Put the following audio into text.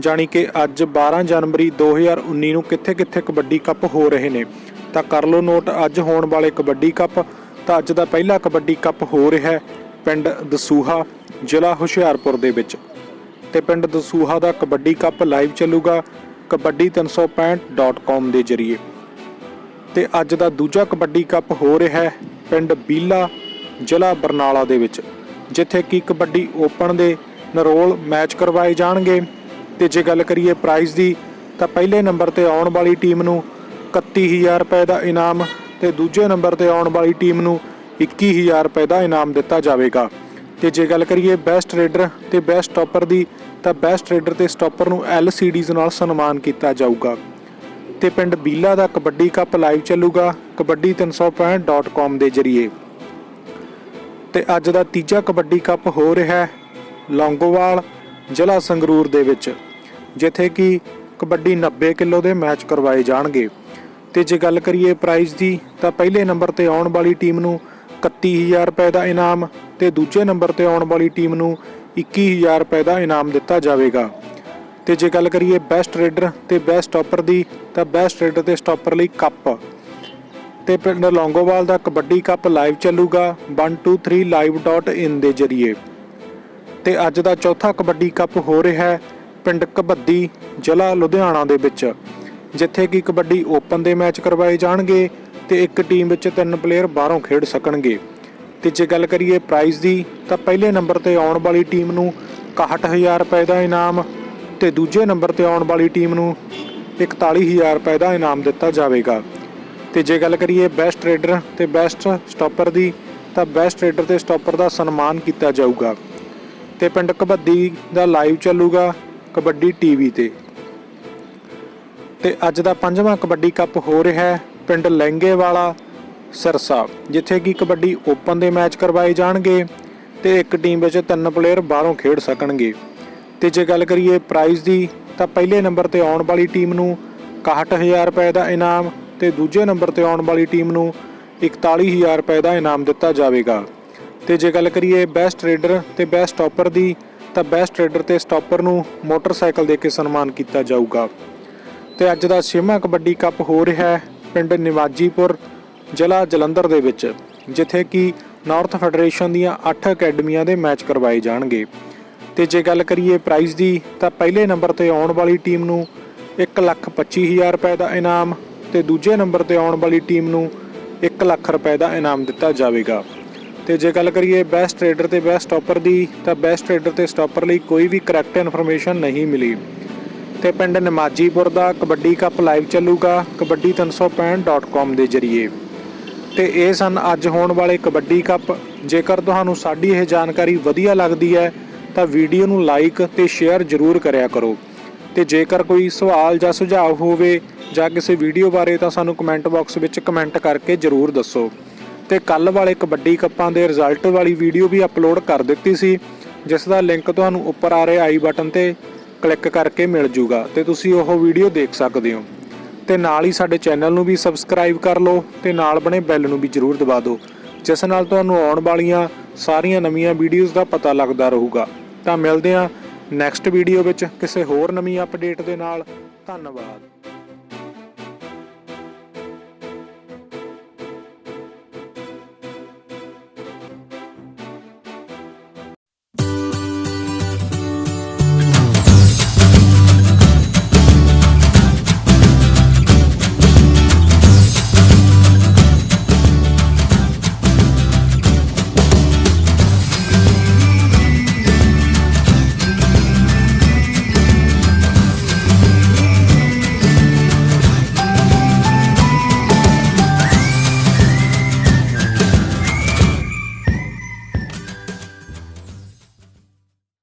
ਜਾਣੀ ਕਿ ਅੱਜ 12 ਜਨਵਰੀ 2019 ਨੂੰ ਕਿੱਥੇ-ਕਿੱਥੇ ਕਬੱਡੀ ਕੱਪ ਹੋ ਰਹੇ ਨੇ। ਤਾਂ ਕਰ ਲਓ ਨੋਟ, ਅੱਜ ਹੋਣ ਵਾਲੇ ਕਬੱਡੀ ਕੱਪ, ਤਾਂ ਅੱਜ ਦਾ ਪਹਿਲਾ ਕਬੱਡੀ ਕੱਪ ਹੋ ਰਿਹਾ ਹੈ ਪਿੰਡ ਦਸੂਹਾ, ਜ਼ਿਲ੍ਹਾ ਹੁਸ਼ਿਆਰਪੁਰ ਦੇ ਵਿੱਚ। ਤੇ ਪਿੰਡ ਦਸੂਹਾ ਦਾ ਕਬੱਡੀ ਕੱਪ ਲਾਈਵ ਚੱਲੂਗਾ ਕਬੱਡੀ365.com ਦੇ ਜ਼ਰੀਏ। ਤੇ ਅੱਜ ਦਾ ਦੂਜਾ ਕਬੱਡੀ ਕੱਪ ਹੋ ਰਿਹਾ ਹੈ ਪਿੰਡ ਬੀਲਾ, ਜ਼ਿਲ੍ਹਾ ਬਰਨਾਲਾ ਦੇ ਵਿੱਚ, ਜਿੱਥੇ ਕਿ ਕਬੱਡੀ ਓਪਨ ਦੇ ਨਰੋਲ ਮੈਚ ਕਰਵਾਏ ਜਾਣਗੇ। ਤੇ ਜੇ ਗੱਲ ਕਰੀਏ ਪ੍ਰਾਈਜ਼ ਦੀ, ਤਾਂ ਪਹਿਲੇ ਨੰਬਰ ਤੇ ਆਉਣ ਵਾਲੀ ਟੀਮ ਨੂੰ 31000 ਰੁਪਏ ਦਾ ਇਨਾਮ ਤੇ ਦੂਜੇ ਨੰਬਰ ਤੇ ਆਉਣ ਵਾਲੀ ਟੀਮ ਨੂੰ 21000 ਰੁਪਏ ਦਾ ਇਨਾਮ ਦਿੱਤਾ ਜਾਵੇਗਾ। ਤੇ ਜੇ ਗੱਲ ਕਰੀਏ ਬੈਸਟ ਰੇਡਰ ਤੇ ਬੈਸਟ ਸਟਾਪਰ ਦੀ, ਤਾਂ ਬੈਸਟ ਰੇਡਰ ਤੇ ਸਟਾਪਰ ਨੂੰ LCDs ਨਾਲ ਸਨਮਾਨ ਕੀਤਾ ਜਾਊਗਾ। ਤੇ ਪਿੰਡ ਬੀਲਾ ਦਾ ਕਬੱਡੀ ਕੱਪ ਲਾਈਵ ਚੱਲੂਗਾ ਕਬੱਡੀ365.com ਦੇ ਜ਼ਰੀਏ। ਤੇ ਅੱਜ ਦਾ ਤੀਜਾ ਕਬੱਡੀ ਕੱਪ ਹੋ ਰਿਹਾ ਹੈ, ਲੌਂਗੋਵਾਲ ਜ਼ਿਲ੍ਹਾ ਸੰਗਰੂਰ ਦੇ ਵਿੱਚ, ਜਿੱਥੇ ਕਿ ਕਬੱਡੀ 90 ਕਿਲੋ ਦੇ ਮੈਚ ਕਰਵਾਏ ਜਾਣਗੇ। ਤੇ ਜੇ ਗੱਲ ਕਰੀਏ ਪ੍ਰਾਈਜ਼ ਦੀ, ਤਾਂ ਪਹਿਲੇ ਨੰਬਰ ਤੇ ਆਉਣ ਵਾਲੀ ਟੀਮ ਨੂੰ 31000 ਰੁਪਏ ਦਾ ਇਨਾਮ ਤੇ ਦੂਜੇ ਨੰਬਰ ਤੇ ਆਉਣ ਵਾਲੀ ਟੀਮ ਨੂੰ 21000 ਰੁਪਏ ਦਾ ਇਨਾਮ ਦਿੱਤਾ ਜਾਵੇਗਾ। ਤੇ ਜੇ ਗੱਲ ਕਰੀਏ ਬੈਸਟ ਰੇਡਰ ਤੇ ਬੈਸਟ ਸਟਾਪਰ ਦੀ, ਤਾਂ ਬੈਸਟ ਰੇਡਰ ਤੇ ਸਟਾਪਰ ਲਈ ਕੱਪ ਤੇ ਪਿੰਡ ਲੌਂਗੋਵਾਲ ਦਾ ਕਬੱਡੀ ਕੱਪ ਲਾਈਵ ਚੱਲੂਗਾ 123live.in ਦੇ ਜ਼ਰੀਏ। ਤੇ ਅੱਜ ਦਾ ਚੌਥਾ ਕਬੱਡੀ ਕੱਪ ਹੋ ਰਿਹਾ ਹੈ ਪਿੰਡ ਕਬੱਦੀ ਜ਼ਿਲ੍ਹਾ ਲੁਧਿਆਣਾ ਦੇ ਵਿੱਚ, ਜਿੱਥੇ ਕਿ ਕਬੱਡੀ ਓਪਨ ਦੇ ਮੈਚ ਕਰਵਾਏ ਜਾਣਗੇ ਤੇ ਇੱਕ ਟੀਮ ਵਿੱਚ ਤਿੰਨ ਪਲੇਅਰ ਬਾਹਰੋਂ ਖੇਡ ਸਕਣਗੇ। ਤੇ ਜੇ ਗੱਲ ਕਰੀਏ ਪ੍ਰਾਈਜ਼ ਦੀ, ਤਾਂ ਪਹਿਲੇ ਨੰਬਰ ਤੇ ਆਉਣ ਵਾਲੀ ਟੀਮ ਨੂੰ 61000 ਰੁਪਏ ਦਾ ਇਨਾਮ ਤੇ ਦੂਜੇ ਨੰਬਰ ਤੇ ਆਉਣ ਵਾਲੀ ਟੀਮ ਨੂੰ 41000 ਰੁਪਏ ਦਾ ਇਨਾਮ ਦਿੱਤਾ ਜਾਵੇਗਾ। ਤੇ ਜੇ ਗੱਲ ਕਰੀਏ ਬੈਸਟ ਰੇਡਰ ਤੇ ਬੈਸਟ ਸਟਾਪਰ ਦੀ, ਤਾਂ ਬੈਸਟ ਰੇਡਰ ਤੇ ਸਟਾਪਰ ਦਾ ਸਨਮਾਨ ਕੀਤਾ ਜਾਊਗਾ। ਤੇ ਪਿੰਡ ਕਬੱਡੀ ਦਾ ਲਾਈਵ ਚੱਲੂਗਾ ਕਬੱਡੀ ਟੀਵੀ ਤੇ। ਤੇ ਅੱਜ ਦਾ ਪੰਜਵਾਂ ਕਬੱਡੀ ਕੱਪ ਹੋ ਰਿਹਾ ਹੈ ਪਿੰਡ ਲਹਿੰਗੇਵਾਲਾ ਸਰਸਾ, ਜਿੱਥੇ ਕਿ ਕਬੱਡੀ ਓਪਨ ਦੇ ਮੈਚ ਕਰਵਾਏ ਜਾਣਗੇ ਤੇ ਇੱਕ ਟੀਮ ਵਿੱਚ ਤਿੰਨ ਪਲੇਅਰ ਬਾਹਰੋਂ ਖੇਡ ਸਕਣਗੇ। ਤੇ ਜੇ ਗੱਲ ਕਰੀਏ ਪ੍ਰਾਈਜ਼ ਦੀ, ਤਾਂ ਪਹਿਲੇ ਨੰਬਰ ਤੇ ਆਉਣ ਵਾਲੀ ਟੀਮ ਨੂੰ 61000 ਰੁਪਏ ਦਾ ਇਨਾਮ ਤੇ ਦੂਜੇ ਨੰਬਰ ਤੇ ਆਉਣ ਵਾਲੀ ਟੀਮ ਨੂੰ 41000 ਰੁਪਏ ਦਾ ਇਨਾਮ ਦਿੱਤਾ ਜਾਵੇਗਾ। ਤੇ ਜੇ ਗੱਲ ਕਰੀਏ ਬੈਸਟ ਰੇਡਰ ਤੇ ਬੈਸਟ ਸਟਾਪਰ ਦੀ, ਤਾਂ ਬੈਸਟ ਰੇਡਰ ਤੇ ਸਟਾਪਰ ਨੂੰ ਮੋਟਰਸਾਈਕਲ ਦੇ ਕੇ ਸਨਮਾਨ ਕੀਤਾ ਜਾਊਗਾ। ਤੇ ਅੱਜ ਦਾ ਛੇਵਾਂ ਕਬੱਡੀ ਕੱਪ ਹੋ ਰਿਹਾ ਹੈ ਪਿੰਡ ਨਿਵਾਜੀਪੁਰ, ਜ਼ਿਲ੍ਹਾ ਜਲੰਧਰ ਦੇ ਵਿੱਚ, ਜਿੱਥੇ ਕਿ ਨਾਰਥ ਫੈਡਰੇਸ਼ਨ ਦੀਆਂ 8 ਅਕੈਡਮੀਆਂ ਦੇ ਮੈਚ ਕਰਵਾਏ ਜਾਣਗੇ। ਤੇ ਜੇ ਗੱਲ ਕਰੀਏ ਪ੍ਰਾਈਜ਼ ਦੀ, ਤਾਂ ਪਹਿਲੇ ਨੰਬਰ ਤੇ ਆਉਣ ਵਾਲੀ ਟੀਮ ਨੂੰ 125000 ਰੁਪਏ ਦਾ ਇਨਾਮ ਤੇ ਦੂਜੇ ਨੰਬਰ ਤੇ ਆਉਣ ਵਾਲੀ ਟੀਮ ਨੂੰ 1 ਲੱਖ ਰੁਪਏ ਦਾ ਇਨਾਮ ਦਿੱਤਾ ਜਾਵੇਗਾ। ਤੇ ਜੇ ਗੱਲ ਕਰੀਏ ਬੈਸਟ ਰੇਡਰ ਤੇ ਬੈਸਟ ਸਟਾਪਰ ਦੀ, ਤਾਂ ਬੈਸਟ ਰੇਡਰ ਤੇ ਸਟਾਪਰ ਲਈ ਕੋਈ ਵੀ ਕਰੈਕਟ ਇਨਫੋਰਮੇਸ਼ਨ ਨਹੀਂ ਮਿਲੀ। ਤੇ ਪਿੰਡ ਨਮਾਜ਼ੀਪੁਰ ਦਾ ਕਬੱਡੀ ਕੱਪ ਲਾਈਵ ਚੱਲੂਗਾ ਕਬੱਡੀ365.com ਦੇ ਜ਼ਰੀਏ। ਤੇ ਇਹ ਸਨ ਅੱਜ ਹੋਣ ਵਾਲੇ ਕਬੱਡੀ ਕੱਪ ਜੇਕਰ ਤੁਹਾਨੂੰ ਸਾਡੀ ਇਹ ਜਾਣਕਾਰੀ ਵਧੀਆ ਲੱਗਦੀ ਹੈ, ਤਾਂ ਵੀਡੀਓ ਨੂੰ ਲਾਈਕ ਤੇ ਸ਼ੇਅਰ ਜ਼ਰੂਰ ਕਰਿਆ ਕਰੋ। ਤੇ ਜੇਕਰ ਕੋਈ ਸਵਾਲ ਜਾਂ ਸੁਝਾਅ ਹੋਵੇ ਜਾਂ ਕਿਸੇ ਵੀਡੀਓ ਬਾਰੇ, ਤਾਂ ਸਾਨੂੰ ਕਮੈਂਟ ਬਾਕਸ ਵਿੱਚ ਕਮੈਂਟ ਕਰਕੇ ਜ਼ਰੂਰ ਦੱਸੋ। ਤੇ ਕੱਲ ਵਾਲੇ ਕਬੱਡੀ ਕੱਪਾਂ ਦੇ ਰਿਜ਼ਲਟ ਵਾਲੀ ਵੀਡੀਓ ਵੀ ਅਪਲੋਡ ਕਰ ਦਿੱਤੀ ਸੀ, ਜਿਸ ਦਾ ਲਿੰਕ ਤੁਹਾਨੂੰ ਉੱਪਰ ਆ ਰਹੇ ਆਈ ਬਟਨ ਤੇ ਕਲਿੱਕ ਕਰਕੇ ਮਿਲ ਜੂਗਾ ਤੇ ਤੁਸੀਂ ਉਹ ਵੀਡੀਓ ਦੇਖ ਸਕਦੇ ਹੋ। ਤੇ ਨਾਲ ਹੀ ਸਾਡੇ ਚੈਨਲ ਨੂੰ ਵੀ ਸਬਸਕ੍ਰਾਈਬ ਕਰ ਲਓ ਤੇ ਨਾਲ ਬਣੇ ਬੈਲ ਨੂੰ ਵੀ ਜ਼ਰੂਰ ਦਬਾ ਦਿਓ, ਜਿਸ ਨਾਲ ਤੁਹਾਨੂੰ ਆਉਣ ਵਾਲੀਆਂ ਸਾਰੀਆਂ ਨਵੀਆਂ ਵੀਡੀਓਜ਼ ਦਾ ਪਤਾ ਲੱਗਦਾ ਰਹੂਗਾ। ਤਾਂ ਮਿਲਦੇ ਹਾਂ ਨੈਕਸਟ ਵੀਡੀਓ ਵਿੱਚ ਕਿਸੇ ਹੋਰ ਨਵੀਂ ਅਪਡੇਟ ਦੇ ਨਾਲ। ਧੰਨਵਾਦ।